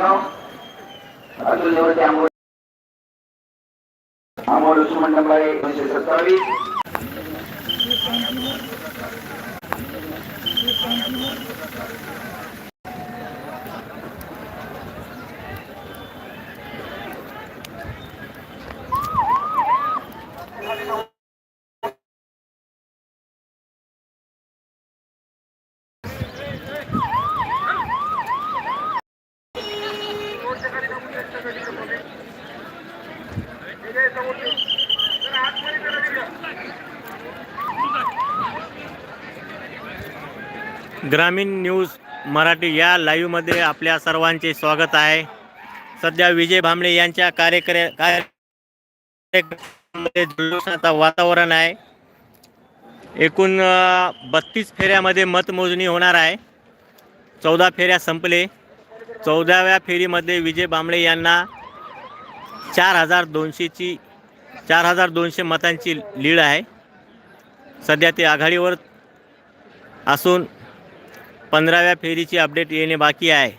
जळगाव अमोल सुमन डंबाळे दोनशे सत्तावीस. ग्रामीण न्यूज मराठी या लाईव्हमध्ये आपल्या सर्वांचे स्वागत आहे. सध्या विजय भांबळे यांच्या कार्यक्र कार्यक्रमामध्ये जुलूसाचं वातावरण आहे. एकूण बत्तीस फेऱ्यामध्ये मतमोजणी होणार आहे. चौदा फेऱ्या संपले. चौदाव्या फेरीमध्ये विजय भांबळे यांना चार हजार दोनशेची चार हजार दोनशे मतांची लीड आहे. सध्या ते आघाडीवर असून पंधराव्या फेरीची अपडेट येणे बाकी आहे.